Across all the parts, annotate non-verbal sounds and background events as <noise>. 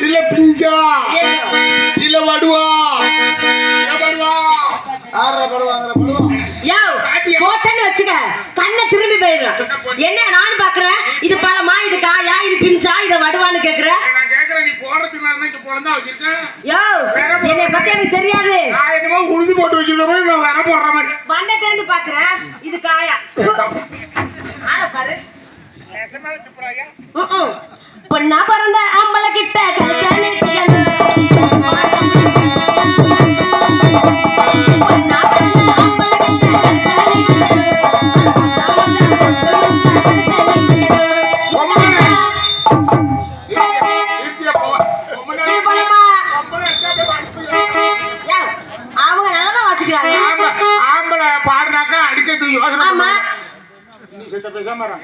இல்ல பிஞ்சா இல்ல வடுவா? படுவோம் யோ, போட்டேன்னு வச்சுக்க. கண்ணை திரும்பி போயிடும் என்ன நானும் பாக்குறேன் இது பழமா இது காயா இது பிஞ்சா இத வடுவான்னு கேக்குற? என்னை பத்தி எனக்கு தெரியாது. உழுது போட்டு நான் வர போடுற மாதிரி. வந்ததுல இருந்து பாக்குறேன் இது காயா. <laughs> ஆள பாரு. பொண்ணா பிறந்த அம்பளை கிட்ட.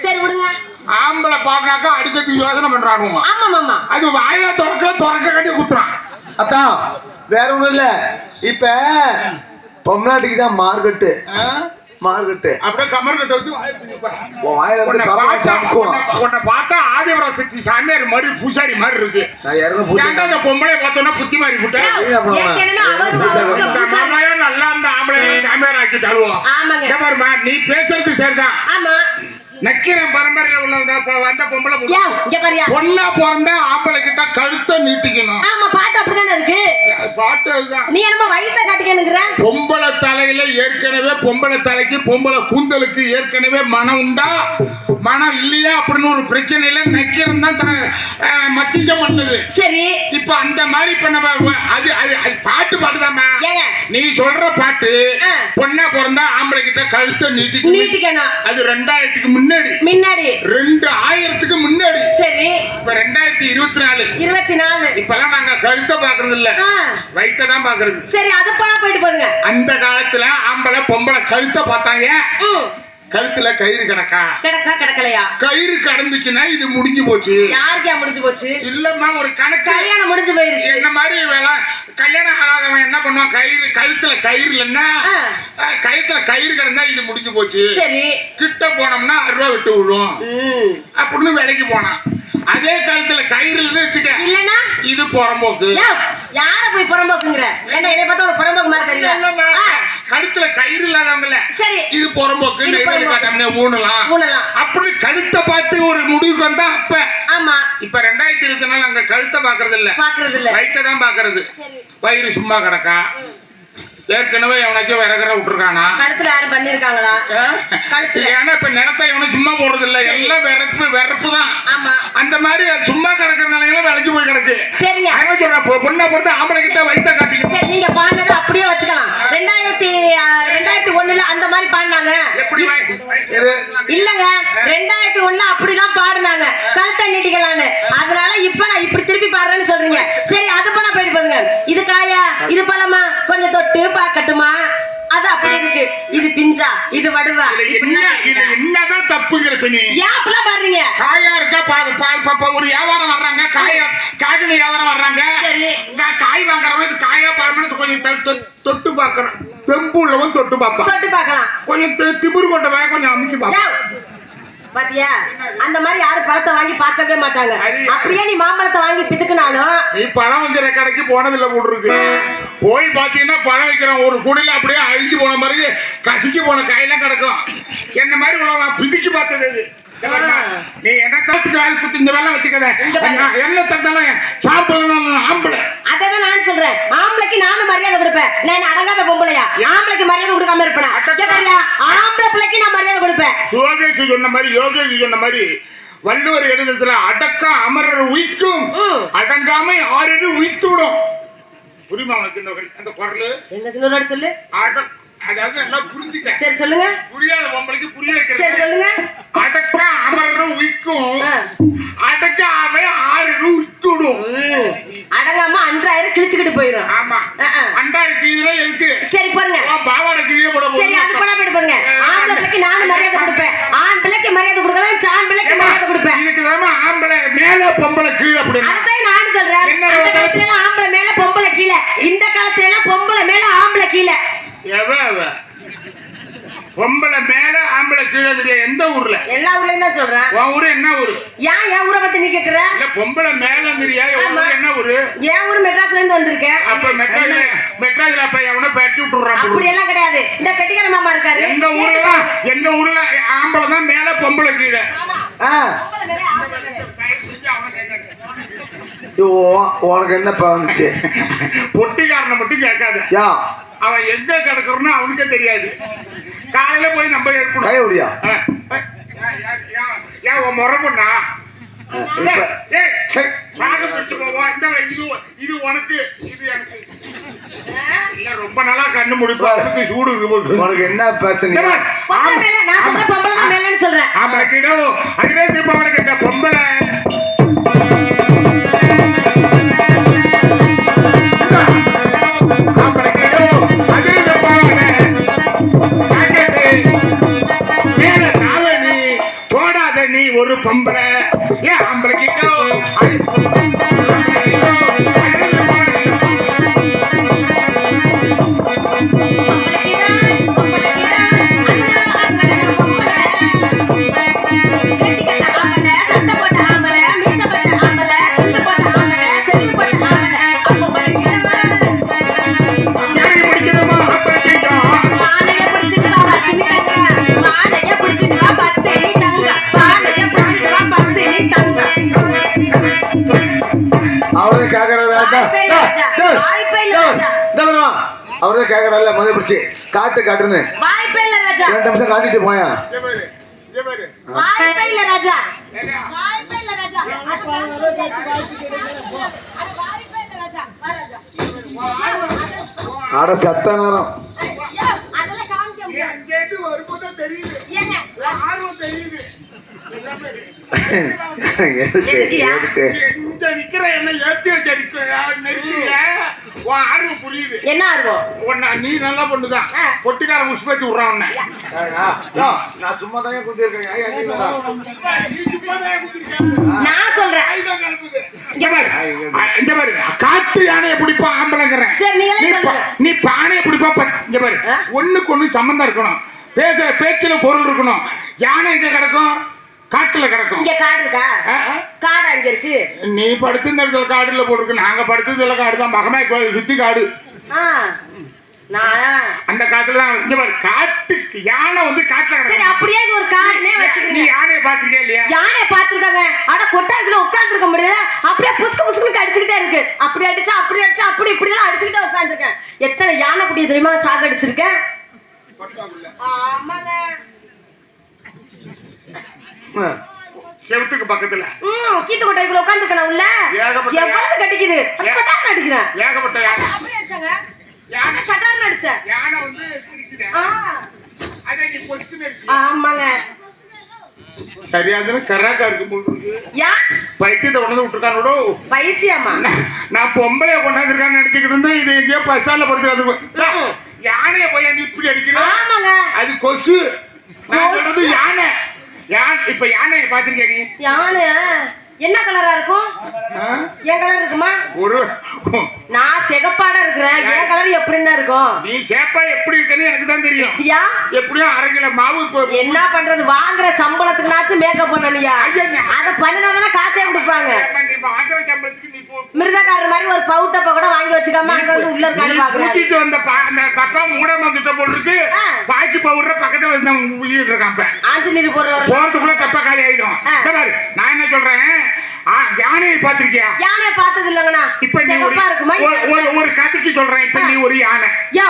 சரி விடுங்க. ஆம்பளை பாடுனாக்கா அடிக்கிறதுக்கு யோசனை பண்றானுமா ஆமா மாமா அது வாயில திறக்க திறக்க கட்டி குத்துறான். அதான் வேற ஒண்ணும் இல்ல. இப்ப பொம்நாட்டுக்கு தான் மார்க்கெட்டு ஆ? மார்க்கெட்டு அப்படியே கமர் கட்ட வச்சு வாயில உன்னை பார்த்தா- ஆதிபுரம் சக்தி சாமியார் மாதிரி பூசாரி மாதிரி இருக்கு. நான் இந்த பொம்பளை பார்த்தோன்னா புத்தி மாதிரி விட்டேன் நல்லா இருந்த ஆம்பளை சாமியார் பாரும்மா, நீ பேசுறது சரிதான். ஆமா. நக்கீரன் பரம்பரையில உள்ள வந்த பொம்பளை இங்க பாரியா பொண்ணா பிறந்த ஆம்பளை கிட்ட கழுத்தை நீட்டிக்கணும். ஆமா பாட்டு அப்படிதானே இருக்கு? பாட்டு அதுதான். நீ என்னமோ வயசை காட்டிக்கணுங்கிற? பொம்பளை தலையில ஏற்கனவே பொம்பளை தலைக்கு பொம்பளை கூந்தலுக்கு ஏற்கனவே மனம் உண்டா? மனம் இல்லையா அப்படின்னு ஒரு பிரச்சனையில நக்கீரன் தான் மத்தியம் பண்ணுது சரி. இப்ப அந்த மாதிரி வ- அது அது பாட்டு பாட்டுதாம்மா. ஏங்க. நீ சொல்ற பாட்டு. பொண்ணா பிறந்தா ஆம்பளை கிட்ட கழுத்தை நீட்டிக்கணும் நீட்டிக்கணும். அது ரெண்டாயிரத்துக்கு முன்னாடி. முன்னாடி. ரெண்டு ஆயிரத்துக்கு முன்னாடி. சரி. இப்ப ரெண்டாயிரத்தி இருபத்தி நாலு இருபத்தி நாலு இப்பெல்லாம் நாங்க கழுத்தை பாக்குறது இல்ல வயிற்றை தான் பாக்குறது. சரி அது பணம் போயிட்டு போடுங்க அந்த காலத்துல ஆம்பளை பொம்பளை கழுத்தை பார்த்தாங்க. கழுத்துல கயிறு கிடக்கா? கிடக்கா கிடக்கலையா? கயிறு கடந்துச்சுன்னா இது முடிஞ்சு போச்சு. யாருக்கா முடிஞ்சு போச்சு? இல்லம்மா ஒரு கணக்கு. கல்யாணம் முடிஞ்சு போயிருச்சு. என்ன மாதிரி வேலை? கல்யாணம் ஆகாதவன் என்ன பண்ணுவான்? கயிறு கழுத்துல கயிறு இல்லைன்னா கழுத்துல கயிறு கிடந்தா இது முடிஞ்சு போச்சு. சரி. கிட்ட போனோம்னா அருவா விட்டு விழும் ம். அப்படின்னு வேலைக்கு போனான். அதே கழுத்துல கயிறு இல்லைன்னு வச்சுக்க. இல்லனா இது புறம்போக்கு. யார போய் புறம்போக்குங்கிற? ஏன்னா என்னை பார்த்தா ஒரு புறம்போக்கு மாதிரி தெரியல. கழுத்துல கயிறு இல்லாதவங்கள சரி. இது புறம்போக்கு. நெய்வேலி. காட்டாமனே ஊனலாம். ஊனலாம். அப்படி கழுத்தை பார்த்து ஒரு முடிவுக்கு வந்தா அப்ப. ஆமா. இப்ப ரெண்டாயிரத்தி இருபத்தி நாலு அங்க கழுத்தை பாக்குறது இல்ல பாக்குறது இல்ல வயிற்றை தான் பாக்குறது வயிறு சும்மா கிடக்கா? ஏற்கனவே எவனாச்சும் விறகுற விட்டுருக்கானா? கழுத்துல யாரும் பண்ணிருக்காங்களா. ஏன்னா இப்ப நிலத்தை எவனும் சும்மா போடுறது இல்ல எல்லாம் விறப்பு விறப்பு தான். அந்த மாதிரி சும்மா கிடக்குற நிலையெல்லாம் விளைஞ்சு போய் கிடக்கு. சொல்றேன். பொ- பொண்ணை பொறுத்து ஆம்பளை கிட்ட வைத்த காட்டிக்கணும் சரி நீங்க பாடினதை அப்படியே வச்சுக்கலாம். ரெண்டாயிரத்தி ரெண்டாயிரத்தி ஒண்ணுல அந்த மாதிரி பாடினாங்க. இல்லங்க. ரெண்டாயிரத்தி ஒண்ணுல அப்படிதான் பாடினாங்க. கழுத்தை நீட்டிக்கலான்னு. அதனால இப்ப நான் இப்படி திருப்பி பாடுறேன்னு சொல்றீங்க. சரி அது பண்ண போயிட்டு போதுங்க இது காயா? இது பழமா? தொட்டு பார்க்கட்டுமா அது அப்படி இருக்கு. இது பிஞ்சா இது வடுவா. என்னதான் தப்புங்கிற பெண்ணு. ஏன் அப்படிலாம் பாடுறீங்க. காயா இருக்கா? பா- பா- பா- பா- ஒரு வியாபாரம் வர்றாங்க. காயா காய்கறி வியாபாரம் வர்றாங்க. காய் வாங்குறவன் இது காயா பழம்னு கொஞ்சம் தொட்டு பாக்குறான் தெம்பு உள்ளவன் தொட்டு பார்ப்பான். தொட்டு பார்க்கலாம். கொஞ்சம் திமிரு கொண்டவன் கொஞ்சம் அமுக்கி பார்ப்பான். பாத்தியா? அந்த மாதிரி யாரும் பழத்தை வாங்கி பார்க்கவே மாட்டாங்க. அப்படியே நீ மாம்பழத்தை வாங்கி பிதுக்குனாலும் நீ பழம் வைக்கிற கடைக்கு போனதில்ல போட்டுருக்கு போய் பாத்தீங்கன்னா பழம் வைக்கிறோம் ஒரு குடில அப்படியே அழிஞ்சு போன மாதிரி கசிக்கு போன காயெல்லாம் கிடக்கும். என்ன மாதிரி உள்ளவன் பிதிக்கி பார்த்தது. நீ என்ன தத்துக்கு குத்து இந்த வேலை வச்சுக்கத. நான் என்ன தந்தாலும் சாப்பிடணும் ஆம்பளை. அதான் நானும் சொல்றேன்? ஆம்பளைக்கு நானும் மரியாதை கொடுப்பேன். நான் அடங்காத பொம்பளையா? ஆம்பளைக்கு மரியாதை கொடுக்காம இருப்பேனா? அடக்க- ஆம்பளை பிள்ளைக்கு நான் மரியாதை கொடுப்பேன். யோகேஷ் சொன்ன மாதிரி யோகேஷ் சொன்ன மாதிரி வள்ளுவர் எழுதத்துல அடக்கம் அமரர் உயிக்கும். அடங்காமை ஆறு உயித்து விடும் புரியுமா உனக்கு இந்த அந்த குரல் சொல்லு? அட அதாவது எல்லாம் புரிஞ்சுக்க சரி சொல்லுங்க. புரியாத பொம்பளைக்கு புரிய சரி வைக்கிறது சொல்லுங்க. அடக்க அமரர் உயிக்கும். அடக்காமை ஆறு உயித்து விடும் ம். அடங்காம அன்றாயிரம் கிழிச்சுக்கிட்டு போயிடும் ஆமா. ஆ. அண்டாறு கீழே இருக்கு சரி பாருங்க. உன் பாவாடை கீழே போட சரி அது பண்ணா போயிட்டு பாருங்க. ஆம்பளை பிள்ளைக்கு நானும் மரியாதை கொடுப்பேன். ஆண் பிள்ளைக்கு மரியாதை கொடுக்கலாம் ஆண் பிள்ளைக்கு மரியாதை கொடுப்பேன். இதுக்கு தான் ஆம்பளை மேல பொம்பளை கீழே அப்படின்னு அதுதான் நானும் சொல்றேன் என்ன அந்த ரோதம்? காலத்துல எல்லாம் ஆம்பளை மேல பொம்பளை கீழே இந்த காலத்துல எல்லாம் பொம்பளை மேல ஆம்பளை கீழே ஊர்ல எல்லா ஊர்லயும் தான் சொல்றேன் உன் ஊரு என்ன ஊரு? ஏன் என் ஊரை பத்தி நீ கேக்குற? இல்ல பொம்பளை மேலங்கிறியா? உன் ஆமா. ஊரு என்ன ஊரு? என் ஊர் மெட்ராஸ்ல இருந்து வந்திருக்கேன் அப்ப மெட்ராஸ்ல மெட்ராஸ்ல அப்ப எவனோ பெட்டி விட்டுறான் அப்படி. எல்லாம் கிடையாது. இந்த கெட்டிக்கார மாமா இருக்காரு. எங்க ஊர்ல? எங்க ஊர்ல? ஆம்பளை தான் மேல பொம்பளை கீழே. உனக்கு என்னப்பா வந்துச்சு? பொட்டிக்காரனை மட்டும் கேட்காத. யா. அவன் எங்க கிடக்குறன்னு அவனுக்கே தெரியாது. காலையில போய் நம்ம எடுக்கணும். கை விடியா ஆ, ஆ, ஏன், உன் முறை பொண்ணா? இது இது உனக்கு இது எனக்கு. இல்ல ரொம்ப நாளா கண்ணு முடிப்பா அவனுக்கு சூடு. உனக்கு என்ன பிரச்சனை பாரு, பொம்பளை மேல நான் சொல்ற பொம்பளை ஏன் கேக்குறாருல முதல் பிடிச்சி. காட்டு காட்டுன்னு. வாய்ப்பே இல்ல ராஜா. ரெண்டு நிமிஷம் காட்டிட்டு போயா. வாய்ப்பே இல்ல ராஜா? வாய்ப்பே இல்ல ராஜா. அட சத்த நேரம். எதுக்கு? <laughs> எதுக்கு இங்க நிக்கிற என்ன ஏத்தி வச்சு அடிக்கிறியா? உன் ஆர்வம் புரியுது. என்ன ஆர்வம்? உன்னை நீ நல்ல பொண்ணுதான். பொட்டிக்கார முஷ்பத்தி விடுறான் உன்னை. நான் சும்மா தான் குதிக்கிற. நான் சொல்றேன். பாரு. ஆ, இங்க பாரு. காட்டு யானையை பிடிப்பான் ஆம்பளைங்கிறேன். நீ பானையை பிடிப்பா பாரு. ஆ? ஒண்ணுக்கு ஒண்ணு சம்பந்தம் இருக்கணும். பேசுற பேச்சுல பொருள் இருக்கணும். யானை எங்க கிடக்கும்? காட்டுல கிடக்கும். இங்க காடு இருக்கா. காடு அங்க இருக்கு? நீ படுத்திருந்த இடத்துல காடுல போட்டிருக்கு. நாங்க படுத்ததுல காடு தான். மகமாய் கோயில் சுத்தி காடு. ஆ. நான்? அந்த காட்டுல தான் இங்க பாரு காட்டுக்கு யானை வந்து காட்டுல சரி அப்படியே இது ஒரு காடுனே நீ வச்சுக்கிறீங்க யானையை பாத்திருக்கியா இல்லையா? யானைய பாத்துருக்காங்க ஆனா கொட்டாசுல உட்கார்ந்து இருக்க முடியல. அப்படியே புசுக்கு புசுக்கு அடிச்சுக்கிட்டே இருக்கு. அப்படி அடிச்சா அப்படி அடிச்சா அப்படி இப்படி எல்லாம் அடிச்சுக்கிட்டே உட்காந்துருக்கேன் எத்தனை யானை குட்டியை தெரியுமா சாக அடிச்சிருக்கேன் ஆமாங்க. செவத்துக்கு பக்கத்துல. ம் கீத்து கொட்டைக்குள்ள உட்காந்துருக்கேன் உள்ள. ஏகப்பட்ட எவ்வளவு கடிக்குது சட்டார்னு அடிக்கிறேன் ஏகப்பட்ட யானை அப்படியே அடிச்சாங்க. யானை சட்டார்னு அடிச்சேன் யானை வந்து குடிக்குது. ஆ, அதை நீ அடிச்சு. ஆமாங்க. சரியாதுன்னு கராக்கா இருக்கு போல இருக்கு. யா? பைத்தியத்தை கொண்டு விட்டுருக்கானோடோ. பைத்தியம்மா நான் பொம்பளைய கொண்டாந்துருக்கான்னு நினைச்சுக்கிட்டு இருந்து இது எங்கேயோ பச்சால படுத்து. யானைய போய் இப்படி அடிக்கிற? ஆமாங்க. அது கொசு. நான். சொல்றது யானை. யானை இப்ப யானையை பாத்திருக்கியா நீ? யானை. என்ன கலரா இருக்கும்? என் கலர் இருக்குமா? ஒரு நான் சிகப்பாடா இருக்கிறேன். என் கலர் எப்படின்னா இருக்கும்? நீ சேப்பா எப்படி இருக்கன்னு எனக்கு தான் தெரியும். யா? எப்படியும் அரை கிலோ மாவு என்ன பண்றது? வாங்குற சம்பளத்துக்குனாச்சும் மேக்கப் பண்ணலையா அத பண்ணினாதானே காசே கொடுப்பாங்க. வாங்குற சம்பளத்துக்கு மிருதக்காரர் மாதிரி ஒரு பவுட்டப்ப கூட வாங்கி வச்சுக்காம அங்க வந்து உள்ள பாக்குறேன் கூட்டிட்டு வந்த பக்கா மூடாம வந்துட்ட போல இருக்கு. பாக்கி பவுடர் பக்கத்துல இருந்த உயிர் இருக்கான் இப்ப. ஆஞ்சநீர் போடுறவர் போறதுக்குள்ள டப்பா காலி ஆயிடும். நான் என்ன சொல்றேன்? யானையை பாத்திருக்கியா யானை பார்த்தது இல்லங்கண்ணா. இப்ப நீ ஒரு ஒரு கதைக்கு சொல்றேன். இப்ப நீ ஒரு யானை. யோ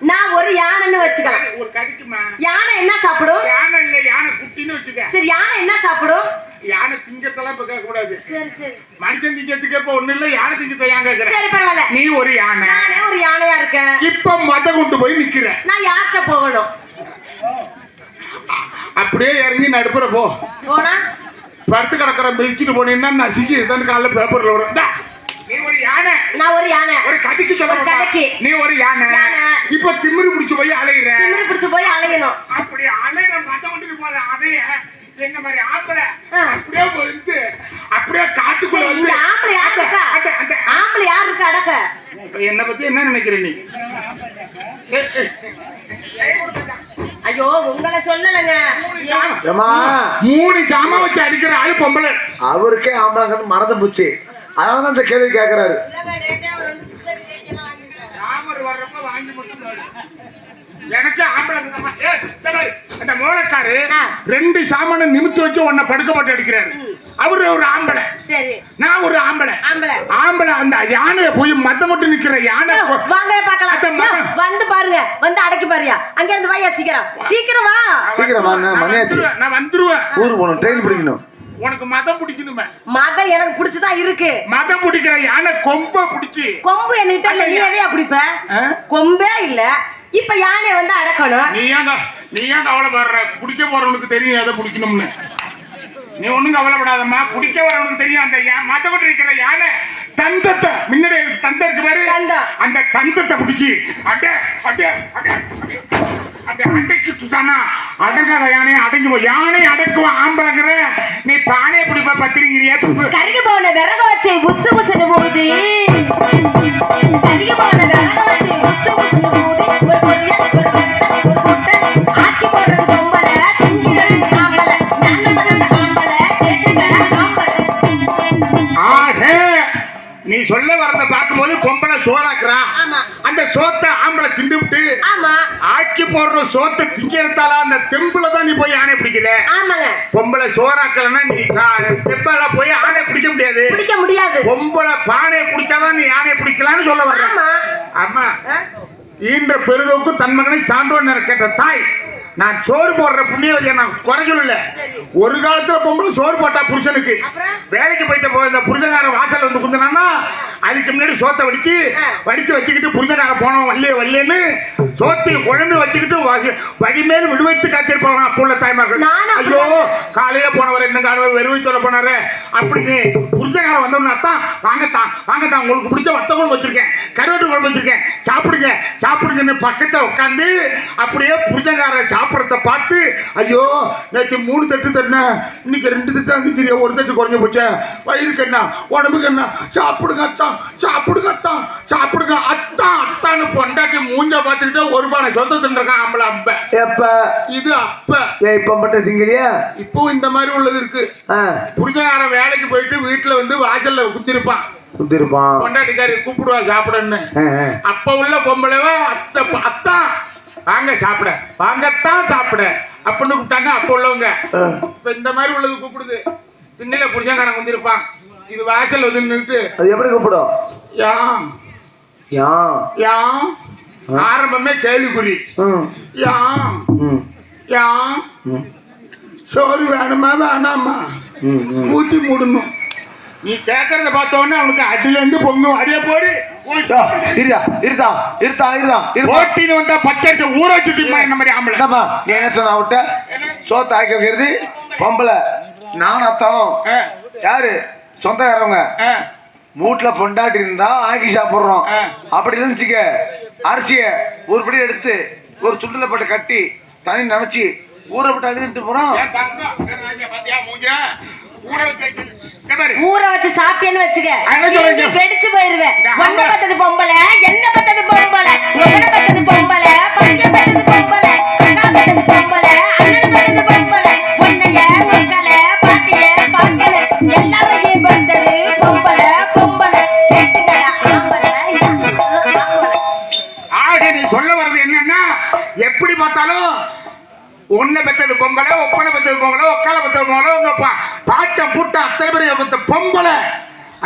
நான் ஒரு யானைன்னு வச்சுக்கலாம். ஒரு கதைக்குமா யானை என்ன சாப்பிடும்? யானை இல்ல யானை குட்டின்னு வச்சுக்க. சரி யானை என்ன சாப்பிடும்? யானை திங்கத்தெல்லாம் இப்ப கேட்க கூடாது. சரி சரி. மனுஷன் திங்கத்துக்கு இப்ப ஒண்ணு இல்ல யானை திங்கத்தை ஏன் கேக்குற? சரி பரவாயில்ல. நீ ஒரு யானை. நானே ஒரு யானையா இருக்கேன். இப்ப மத கொண்டு போய் நிக்கிற. நான் யார்கிட்ட போகணும்? அப்படியே இறங்கி நடுப்புற போ. போனா? படுத்து கிடக்குற மிதிச்சுட்டு போனீங்கன்னா நசுக்கி இதுதான் காலைல பேப்பர்ல வரும். யானை. நான் ஒரு யானை. ஒரு கதைக்கு சொல்ல கதைக்கு. நீ ஒரு யானை. யானை. இப்ப திமிரு பிடிச்சு போய் அலையிற. திமிரு பிடிச்சு போய் அலையணும். அப்படி அலையிற மத கொண்டு போற அதைய என்ன மாதிரி ஆம்பளை. அப்படியே வந்து அப்படியே காட்டுக்குள்ள வந்து ஆம்பளை யார் இருக்கா? அந்த- ஆம்பளை யார் இருக்கா அடக்க? இப்ப என்ன பத்தி என்ன நினைக்கிற நீ. ஐயோ உங்களை சொல்லலைங்க. ஏமா மூணு ஜாமான் வச்சு அடிக்கிற ஆளு பொம்பளை. அவருக்கே ஆம்பளைங்கிறது மறந்து போச்சு. அதனால தான் இந்த கேள்வி கேட்கறாரு. எனக்கு அந்த மூலக்காரு ஆ. ரெண்டு சாமான நிமித்து வச்சு உன்னை படுக்க போட்டு அடிக்கிறாரு அவரு ஒரு ஆம்பளை. சரி. நான் ஒரு ஆம்பளை. ஆம்பளை. ஆம்பளை அந்த யானையை போய் மத்த மட்டும் நிக்கிற யானை வாங்க மகன். வந்து பாருங்க. வந்து அடக்கி பாருயா. அங்க இருந்து வாயா சீக்கிரம். சீக்கிரம் வா. சீக்கிரம் நான் வந்துருவேன். ஊருக்கு போகணும் ட்ரெயின் பிடிக்கணும். உனக்கு மதம் பிடிக்கணுமே. மதம் எனக்கு பிடிச்சதான் இருக்கு. மதம் பிடிக்கிற யானை கொம்ப பிடிச்சி. கொம்பு என்கிட்ட இல்ல நீ எதையா பிடிப்ப? ஆ? கொம்பே இல்ல. இப்ப யானை வந்து அடக்கணும். நீ ஏன் நீ ஏன் கவலைப்படுற குடிக்க போறவனுக்கு தெரியும் எதை பிடிக்கணும்னு. நீ ஒண்ணும் கவலைப்படாதம்மா. குடிக்க வரவனுக்கு தெரியும் அந்த யா- மத்த கொண்டு இருக்கிற யானை. தந்தத்தை. முன்னாடி தந்தை இருக்கு பாரு. அந்த தந்தத்தை பிடிச்சி அட அட. அந்த அடைக்கு சுத்தானா அடங்காத யானையை அடங்கி யானை அடக்குவான் ஆம்பளைங்கிற? நீ பானையை பிடிப்ப பத்திரிக்கிறியா? கருகி போன விறகு வச்சு புசு புசுன்னு போகுது. கருகி போன விறகு வச்சு புசு புசுன்னு போகுது. ஒரு பொரியல் ஒரு நீ சொல்ல வரத பார்க்கும்போது பொம்பளை சோறாக்குறா. ஆமா. அந்த சோத்தை ஆம்பளை திண்டுவிட்டு ஆமா. ஆக்கி போடுற சோத்தை திங்கிறதால அந்த தெம்புல தான் நீ போய் ஆணை பிடிக்கிற. ஆமாங்க பொம்பளை சோறாக்கலன்னா நீ தெம்பல போய் ஆணை பிடிக்க முடியாது. பிடிக்க முடியாது. பொம்பளை பானையை பிடிச்சாதான் நீ ஆணையை பிடிக்கலாம்னு சொல்ல வர்ற. ஆமா? ஈன்ற பெருதவுக்கு தன் மகனை சான்றோன் கேட்ட தாய் நான் சோறு போடுற புண்ணியவதியை நான் குறை சொல்லல. ஒரு காலத்துல பொம்பளை சோறு போட்டா புருஷனுக்கு? வேலைக்கு போயிட்ட போய் இந்த புருஷகார வாசல் வந்து குந்தினான்னா அதுக்கு முன்னாடி சோத்தை வடிச்சு ஆ. வடிச்சு வச்சுக்கிட்டு புருஷகார போனோம் வல்லே வல்லேன்னு சோத்தையும் குழம்பு வச்சுக்கிட்டு வாசி- வழிமேல் விடுவித்து காத்திருப்பாங்க அப்போ உள்ள தாய்மார்கள். ஐயோ காலையில போனவர் என்ன காணுவ வெறுவை சொல்ல போனாரு அப்படின்னு புருஷகாரம் வந்தோம்னா தான் வாங்கத்தான் வாங்கத்தான் உங்களுக்கு பிடிச்ச வத்த குழம்பு வச்சிருக்கேன் கருவாட்டு குழம்பு வச்சிருக்கேன். சாப்பிடுங்க சாப்பிடுங்கன்னு பக்கத்துல உட்காந்து அப்படியே புருஷகார சாப்பிட்றத பார்த்து ஐயோ நேற்று மூணு தட்டு தட்டின இன்னைக்கு ரெண்டு தட்டு அங்கிக்கிறிய ஒரு தட்டு குறைஞ்சு போச்சே. வயிறுக்கு என்ன உடம்புக்கு என்ன சாப்பிடுங்க அத்தான் சாப்பிடுங்க அத்தான் சாப்பிடுங்க. அத்தான் அத்தான்னு பொண்டாட்டி மூஞ்ச பார்த்துக்கிட்டே ஒரு பானை சொந்த தின்றான் ஆம்பளை அப்ப. எப்ப? இது அப்ப. ஏ இப்ப மட்டும் திங்கலையா? இப்பவும் இந்த மாதிரி உள்ளது இருக்கு. ஆ. புருஷகாரன் வேலைக்கு போயிட்டு வீட்டுல வந்து வாசல்ல குத்திருப்பான். குத்திருப்பான். பொண்டாட்டிக்காரி கூப்பிடுவா சாப்பிடன்னு. அப்ப உள்ள பொம்பளைவ அத்தை அத்தா வாங்க சாப்பிட. வாங்கத்தான் சாப்பிட. அப்படின்னு கூப்பிட்டாங்க அப்ப உள்ளவங்க. இப்ப இந்த மாதிரி உள்ளது கூப்பிடுது. திண்ணையில புருஷங்காரன் குந்திருப்பான் இது வாசல் வந்து நின்னுட்டு. அது எப்படி கூப்பிடும்? யாம். யான் யாம். ஆரம்பமே கேள்விக்குறி. யாம். ம். யாம். சோறு வேணுமா வேணாமா? ஊத்தி மூடணும். நீ கேட்கறத பார்த்த உடனே அவனுக்கு அடியில இருந்து பொங்கும். அடியே போடு. இருடா இருடா இருடா இருடா ஓட்டின்னு வந்தா பச்சரிசி ஊற வச்சு திம்மா இந்த மாதிரி ஆம்பளை. நீ என்ன சொன்ன அவட்ட சோத்து ஆக்கி வைக்கிறது பொம்பளை. நானும் அத்தானும் யாரு? சொந்தக்காரவங்க. ஆ, வீட்டுல பொண்டாட்டி இருந்தா ஆக்கி சாப்பிடுறோம். அப்படி இல்லைன்னு வச்சுக்க அரிசிய ஒரு படி எடுத்து ஒரு துண்டுல போட்டு கட்டி தனி நினைச்சு ஊற போட்டு அழுதுட்டு போறோம். மூஞ்ச? ஊற வச்சு சாப்பிட்டேன்னு வச்சுக்க. என்ன வெடிச்சு போயிருவேன். ஆம்பளை- பத்தது பொம்பளை என்ன பத்தது பொம்பளை பத்தது பொம்பளை பத்தது பொம்பளை பத்தது பொம்பளை அண்ணன் பத்தது பொம்பளை உன்னைய உக்கல பாட்டிய பாக்கல எல்லாரையும் எப்படி பார்த்தாலும் உன்னை பெத்தது பொம்பளை ஒப்பனை பெத்தது பொம்பளை ஒக்கால பெத்தது பொம்பளை உங்க பா பாட்ட பூட்ட அத்தனை பேர் பெத்த பொம்பளை.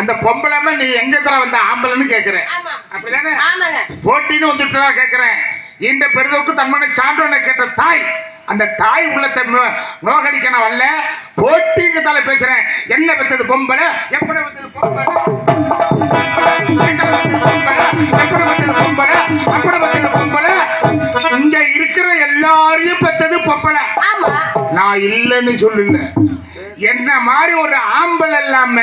அந்த பொம்பளைமே நீ எங்க தர வந்த ஆம்பளைன்னு கேக்குறேன். ஆமா. அப்படிதானே? ஆமாங்க. போட்டின்னு வந்துட்டு தான் கேட்கிறேன் இந்த பெரிதவுக்கு தன்மனை சான்றோனை கேட்ட தாய் அந்த தாய் உள்ளத்தை நோகடிக்க நான் வரல போட்டிங்கிறதால பேசுறேன். என்ன பெற்றது பொம்பளை எப்படி பெற்றது பொம்பளை? எங்களை பெத்தது பொம்பளை, எப்படி பெத்தது பொம்பளை பெற்றது எல்லாரையும் பொம்பளை. ஆமா. நான் இல்லைன்னு சொல்லல என்ன மாதிரி ஒரு ஆம்பளை இல்லாம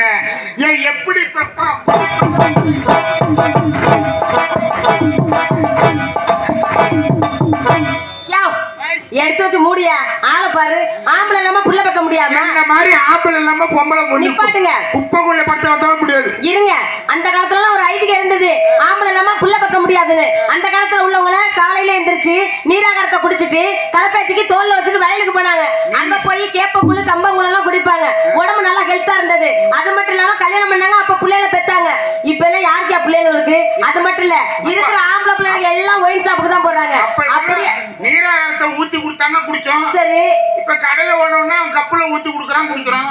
ஏன் எப்படி பெப்பா? எடுத்து வச்சு மூடியா? ஆளை பாரு. ஆம்பளை இல்லாம புள்ள வைக்க முடியாதா என்ன மாதிரி ஆம்பளை இல்லாம பொம்பளை பொண்ணு நிப்பாட்டுங்க. குப்பைக்குள்ள படுத்த வந்தவ முடியாது. இருங்க. அந்த காலத்துல ஒரு ஐதீகம் இருந்தது. ஆம்பளை இல்லாம புள்ள பக்க முடியாதுன்னு. அந்த காலத்துல உள்ளவங்கள காலையில எந்திரிச்சு நீராகாரத்தை குடிச்சிட்டு கலப்பேத்திக்கு தோல்ல வச்சுட்டு வயலுக்கு போனாங்க. அங்க போய் கேப்பக்குழு கம்பங்குழு எல்லாம் குடிப்பாங்க. உடம்பு ஹெல்த்தா இருந்தது. அது மட்டும் இல்லாம கல்யாணம் பண்ணாங்க அப்ப பிள்ளைகளை பெத்தாங்க. இப்ப எல்லாம் யாருக்கா பிள்ளைங்க இருக்கு? அது மட்டும் இல்ல இருக்கிற ஆம்பளை பிள்ளைங்க எல்லாம் ஒயின் ஷாப்புக்கு தான் போறாங்க. அப்ப அப்படியே நீராகாரத்தை ஊத்தி கொடுத்தாங்க குடிச்சோம். சரி. இப்ப கடையில ஓடணும்னா கப்புல ஊத்தி குடுக்கறான் குடிக்கிறோம்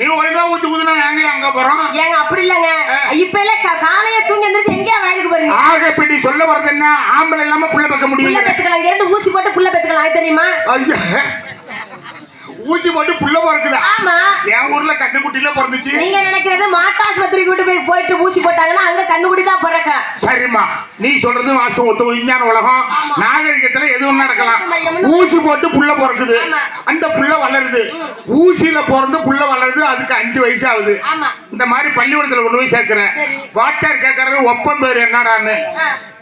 நீ ஒழுங்கா ஊத்தி குடுத்தா நாங்க அங்க போறோம்? ஏங்க அப்படி இல்லங்க. இப்ப எல்லாம் காலையில தூங்கி எந்திரிச்சு எங்கேயா வயலுக்கு போறீங்க? ஆக இப்ப நீ சொல்ல வர்றது என்ன? ஆம்பளை இல்லாம புள்ள பக்க புள்ள முடியல. பெத்துக்கலாம். இங்க இருந்து ஊசி போட்டு புள்ள பெத்துக்கலாம். தெரியுமா? ஐயா. ஊசி போட்டு புள்ள பிறக்குதா ஆமா. என் ஊர்ல கண்ணுக்குட்டியில பிறந்துச்சு. நீங்க நினைக்கிறது மாட்டாஸ்பத்திரி கூட்டு போய் போயிட்டு ஊசி போட்டாங்கன்னா அங்க கண்ணுக்குடி தான் பிறக்க சரிம்மா. நீ சொல்றது வாசம் ஒத்து விஞ்ஞான உலகம். நாகரிகத்துல எதுவும் நடக்கலாம்? ஊசி போட்டு புள்ள பிறக்குது. அந்த புள்ள வளருது. ஊசியில பிறந்து புள்ள வளருது. அதுக்கு அஞ்சு வயசு ஆகுது. ஆமா. இந்த மாதிரி பள்ளிக்கூடத்துல கொண்டு போய் சேர்க்கிறேன். சரி. வாத்தியார் கேட்கறது ஒப்பம் பேர் என்னடான்னு.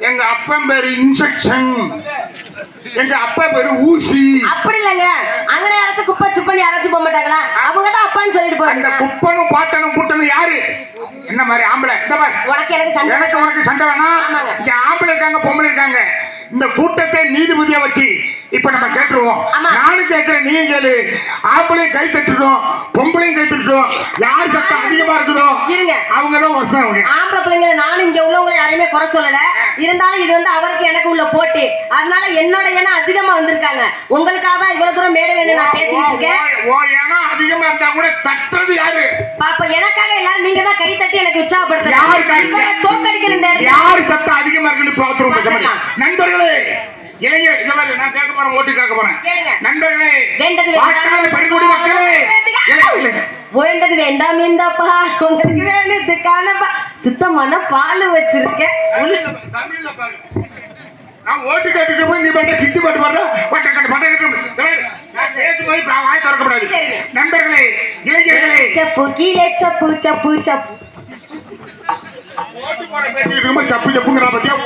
எங்க அப்பன் பேரு இன்ஸ்ட்ரக்ஷன் எங்க அப்பா பேரு ஊசி. அப்படி இல்லங்க. அங்கன யாராச்சும் குப்பை சுப்பன் யாராச்சும் போக மாட்டாங்களா? அவங்க தான் அப்பான்னு சொல்லிட்டு அந்த போறாங்க குப்பனும் பாட்டனும் புட்டனும் யாரு? என்ன மாதிரி ஆம்பளை? இந்த மாதிரி உனக்கு எனக்கு சண்டை. எனக்கு உனக்கு சண்டை வேணாம். இங்க ஆம்பளை இருக்காங்க பொம்பளை இருக்காங்க. இந்த கூட்டத்தை நீதிபதியா வச்சு இப்ப நம்ம கேட்டுருவோம். நானும் கேட்கிறேன் நீ கேளு. ஆம்பளையும் கை தட்டுட்டோம் பொம்பளையும் கை தட்டுட்டோம் யார் சட்டம் அதிகமா இருக்குதோ இருங்க. அவங்க தான் வசனம் ஆம்பளை பிள்ளைங்களை நானும் இங்க உள்ளவங்களை யாரையுமே குறை சொல்லல. இருந்தாலும் இது வந்து அவருக்கு எனக்கு உள்ள போட்டி. அதனால என்னோட எண்ணம் அதிகமா வந்திருக்காங்க. உங்களுக்காக தான் இவ்வளவு தூரம் மேடையில நின்னு நான் பேசிட்டு இருக்கேன். ஓ ஏன்னா அதிகமா இருந்தா கூட தட்டுறது யாரு? பாப்பா எனக்காக எல்லாரும் நீங்க தான் கை தட்டி எனக்கு யார் உற்சாகப்படுத்துறீங்க தோக்கடிக்கிற இந்த இடத்துல. யார் சத்தம் அதிகமா இருக்குன்னு பாத்துருவோம் பார்க்கலாம். நண்பர்களே இளைஞர் இந்த மாதிரி நான் கேட்க போறேன் ஓட்டு கேட்க போறேன். கேளுங்க. நண்பர்களே பெருங்குடி மக்களே. வேண்டது வேண்டாம் இந்த பால் உங்களுக்கு சுத்தமான பால் வச்சிருக்கேன். நான் ஓட்டு கேட்டுட்டு போய் நீ பாட்டு கித்து பாட்டு பாடுற? வாய் சரிங்க. நண்பர்களே இளைஞர்களே. சப்பு கீழே சப்பு சப்பு சப்பு. ஓட்டு போட இருக்கும்போது சப்பு சப்புங்கிற பத்தியா?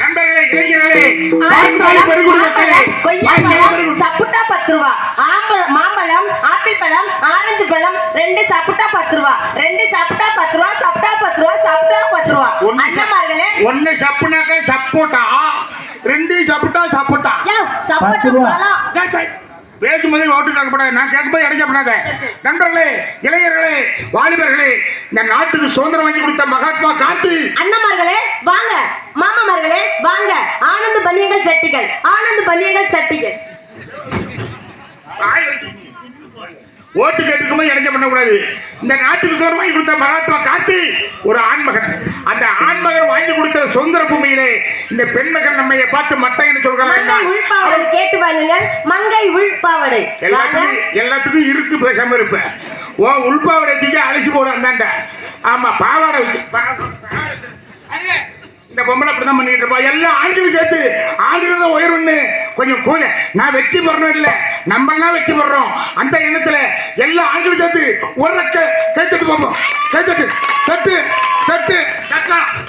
நண்பர்களே இளைஞர்களே வாக்காளர் பெருங்குடி மக்களே கொய்யாப்பழம் சப்புட்டா பத்து ரூபா. ஆம்பழம் மாம்பழம் ஆப்பிள் பழம் ஆரஞ்சு பழம் ரெண்டு சப்புட்டா பத்து ரூபா. ரெண்டு சப்புட்டா பத்து ரூபா சப்புட்டா பத்து ரூபா சப்புட்டா பத்து ரூபா. ஒன்னு அண்ணமார்களே ஒன்னு சப்புனாக்க சப்போட்டா. ரெண்டு சப்புட்டா சப்போட்டா. சப்பட்டா பழம். பேசும்போது ஓட்டு கேட்கப்படாது நான் கேட்கும்போது இடைக்கப்படாத நண்பர்களே இளைஞர்களே வாலிபர்களே இந்த நாட்டுக்கு சுதந்திரம் வாங்கி கொடுத்த மகாத்மா காந்தி. அண்ணமார்களே வாங்க. மாமாமார்களே வாங்க. ஆனந்த பனியங்கள் சட்டிகள். ஆனந்த பனியங்கள் சட்டிகள். ஓட்டு கேட்டுக்கும்போது இடைஞ்ச பண்ணக்கூடாது. இந்த நாட்டுக்கு வாங்கி கொடுத்த மகாத்மா காந்தி ஒரு ஆண்மகன். அந்த ஆண்மகன் வாங்கி கொடுத்த சுதந்திர பூமியிலே இந்த பெண்மகன் நம்மைய பார்த்து மட்டைன்னு சொல்றாங்க கேட்டு வாங்குங்க மங்கை உள்பாவடை. எல்லாத்துக்கும் எல்லாத்துக்கும் இருக்கு பேசாம இருப்ப. ஓ உள்பாவடை தூக்கி அழைச்சி போடு அந்தாண்ட ஆமா பாவாடை இந்த பொம்பளை அப்படிதான் பண்ணிட்டு இருப்பா. எல்லா ஆண்களும் சேர்த்து ஆண்கள் தான் உயர்வுன்னு கொஞ்சம் கூட. நான் வெற்றி பெறணும் இல்ல. நம்ம எல்லாம் வெற்றி பெறோம் அந்த எண்ணத்துல எல்லா ஆண்களும் சேர்த்து ஒரு ரெக்க கை தட்டு பார்ப்போம் கை தட்டு. தட்டு. தட்டு.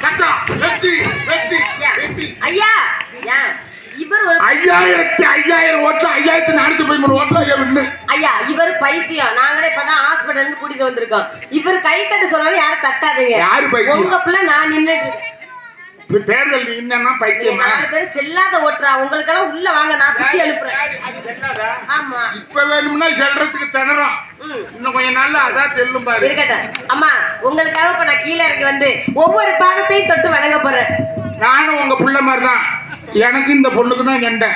தட்டா. வெற்றி. வெற்றி. வெற்றி. ஐயா. ஏன் இவர் ஒரு ஐயாயிரத்தி ஐயாயிரம் ஓட்டுல ஐயாயிரத்தி நானூத்தி பதிமூணு ஓட்டுல ஐயா வின்னு. ஐயா இவர் பைத்தியம். நாங்களே இப்பதான் ஹாஸ்பிடல்ல இருந்து கூட்டிட்டு வந்திருக்கோம். இவர் கை தட்ட சொன்னாலும் யாரும் தட்டாதீங்க. யாரு பைத்தியம்? உங்க பிள்ளை நான் நின்னுட்டு இப்ப தேர்தல் என்னன்னா பைத்தியமா நாலு பேர் செல்லாத ஓட்டுறா. உங்களுக்கெல்லாம் உள்ள வாங்க நான் அது செல்லாதா? ஆமா. இப்ப வேணும்னா செல்றதுக்கு திணறோம். ம். இன்னும் கொஞ்ச நாள்ல அதான் செல்லும் பாரு. இருக்கட்டும். அம்மா உங்களுக்காக இப்ப நான் கீழே இறங்கி வந்து ஒவ்வொரு பாதத்தையும் தொட்டு வணங்க போறேன். நானும் உங்க புள்ள மாதிரி தான் எனக்கு இந்த பொண்ணுக்கு தான் சண்டை.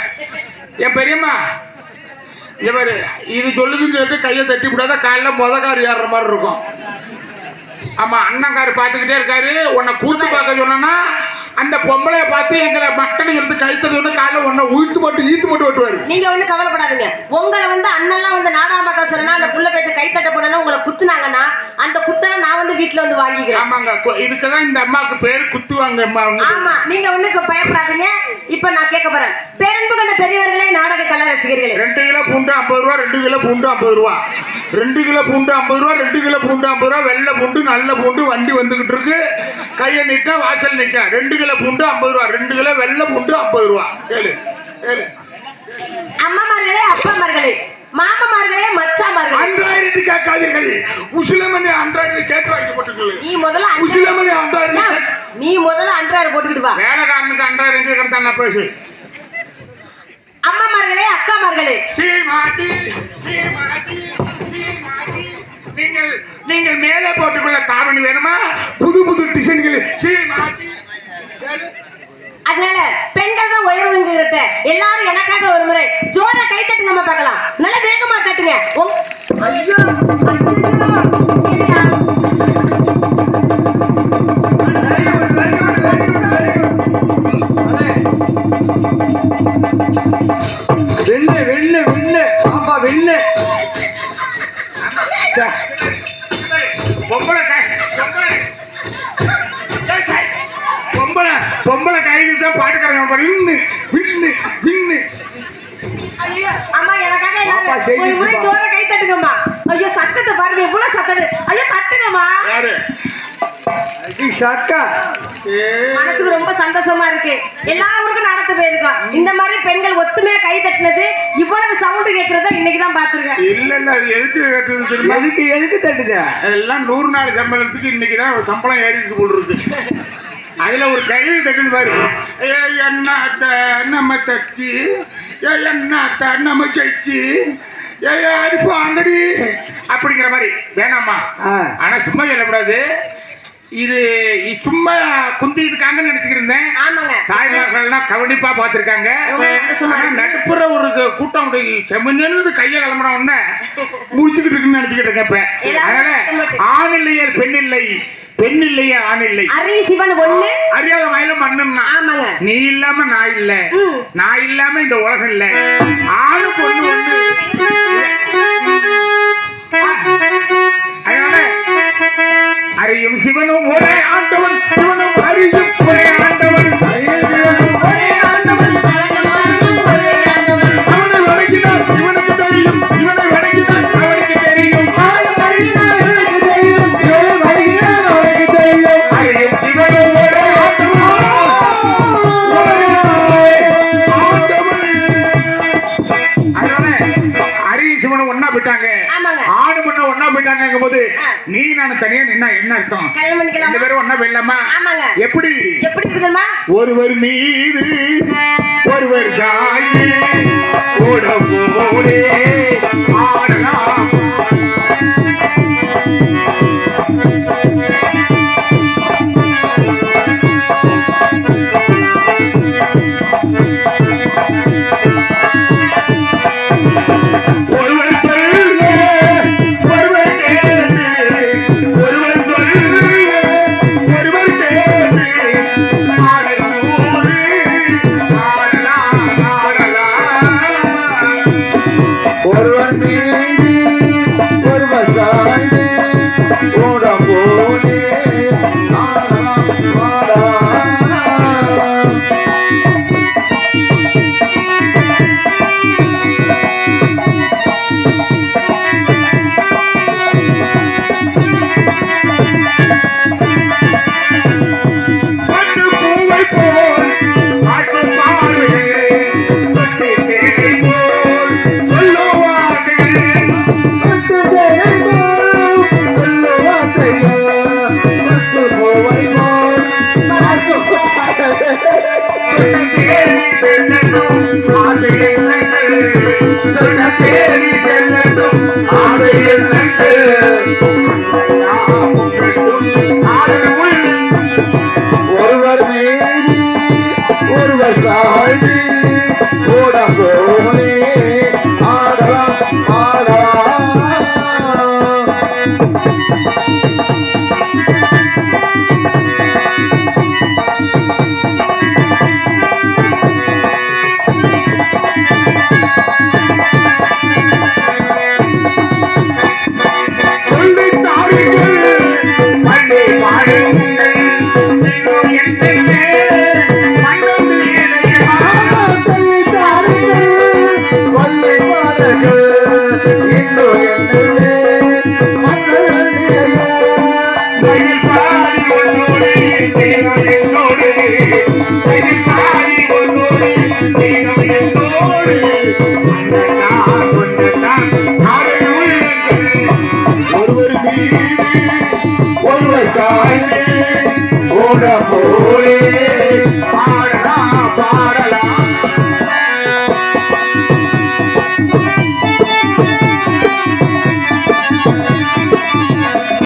என் பெரியம்மா இவர் இது சொல்லுதுன்னு சொல்லிட்டு கையை தட்டி விடாத காலைல முத கார் ஏறுற மாதிரி இருக்கும். ஆமா அண்ணங்காரு பார்த்துக்கிட்டே இருக்காரு. உன்னை கூத்து பார்க்க சொன்னா அந்த பொம்பளைய பார்த்து எங்களை மட்டனை எடுத்து கைத்தது ஒன்று காலைல உன்னை உயிர்த்து போட்டு ஈத்து போட்டு வெட்டுவாரு. நீங்க ஒண்ணு கவலைப்படாதீங்க. உங்களை வந்து அண்ணன்லாம் வந்து நாடாம சொன்னா அந்த புள்ள பேச்ச கை தட்ட போனா உங்களை குத்துனாங்கன்னா அந்த குத்தனை நான் வந்து வீட்டுல வந்து வாங்கிக்கிறேன். ஆமாங்க. இதுக்குதான் இந்த அம்மாவுக்கு பேர் குத்துவாங்க அம்மா ஆமா. நீங்க ஒண்ணுக்கு பயப்படாதீங்க. இப்ப நான் கேட்க போறேன். பேரன்பு கண்ட பெரியவர்களே நாடக கலை ரசிகர்களே. ரெண்டு கிலோ பூண்டு ஐம்பது ரூபா ரெண்டு கிலோ பூண்டு ஐம்பது ரூபா. ரெண்டு கிலோ பூண்டு ஐம்பது ரூபா ரெண்டு கிலோ பூண்டு ஐம்பது ரூபா வெள்ளை பூண்டு நல்ல பூண்டு வண்டி வந்துகிட்டு இருக்கு. கையை நிட்டா வாசல் நிக்க ரெண்டு கிலோ பூண்டு ஐம்பது ரூபா. ரெண்டு கிலோ வெள்ளை பூண்டு ஐம்பது ரூபா. கேளு கேளு. அம்மாமார்களே அப்பாமார்களே மாமமார்களே மச்சாமார்களே. அன்றாயிரத்து கேட்காதீர்கள். உசிலமணி அன்றாயிரத்து கேட்டு வாங்கப்பட்டிருக்கு நீ முதல்ல உசிலமணி அன்றாயிரத்து நீ முதல்ல அன்றாறு போட்டுக்கிட்டு வா. வேலைக்காரனுக்கு அன்றாயிரம் எங்க நான் பேசு அம்மாமார்களே அக்காமார்களே. சீமாட்டி சீமாட்டி சீமாட்டி. நீங்கள் நீங்கள் மேலே போட்டுக்கொள்ள தாவணி வேணுமா? புது புது டிசைன்கள் அதனால பெண்கள் தான் உயர்வுங்கிறத எல்லாரும் எனக்காக ஒரு முறை ஜோர கை தட்டுங்க நம்ம பார்க்கலாம். நல்லா வேகமா தட்டுங்க. ஐயோ, ஏய், மனசுக்கு ரொம்ப சந்தோஷமா இருக்கு. எல்லா ஊருக்கும் நடந்து போயிருக்கோம். இந்த மாதிரி பெண்கள் ஒத்துமையா கை தட்டினது இவ்வளவு சவுண்ட் கேட்கறத இன்னைக்கு தான் பாத்துருக்கேன் இல்ல இல்ல அது எதுக்கு கட்டுது தெரியுமா? எதுக்கு எதுக்கு தட்டுது? அதெல்லாம் நூறு நாள் சம்பளத்துக்கு இன்னைக்கு தான் சம்பளம் ஏறிட்டு போல் இருக்கு அதுல ஒரு கழிவு தட்டுது பாரு. ஏ என்னாத்த நம்ம தச்சு? ஏ என்னாத்த நம்ம சச்சு ஏ அடிப்பு அங்கடி. அப்படிங்கிற மாதிரி. வேணாமா. ஆனா சும்மா சொல்லக்கூடாது. இது சும்மா குந்திட்டு இருக்காங்கன்னு நினைச்சுக்கிட்டு இருந்தேன். தாய்மார்கள்லாம் கவனிப்பா பார்த்திருக்காங்க. நடுப்புற ஒரு கூட்டம் செம்மஞ்சு கையை கிளம்புன உடனே முடிச்சுக்கிட்டு இருக்குன்னு நினைச்சுக்கிட்டு இருக்கேன் இப்ப. அதனால ஆண் இல்லையே பெண் இல்லை. பெண் இல்லையே ஆண் இல்லை. அரி சிவன் ஒண்ணு. அறியாத வயல மண்ணுன்னா. ஆமாங்க. நீ இல்லாம நான் இல்ல. நான் இல்லாம இந்த உலகம் இல்ல. ஆணு பொண்ணு ஒண்ணு. அறியும் சிவனும் ஒரே ஆண்டவன் சிவனும் அறியும் ஒரே ஆமாங்க. எப்படி? எப்படி இருக்குதுமா ஒருவர் மீது ஒருவர் சாய்ந்து ஓடம் போலே. சாய்ந்து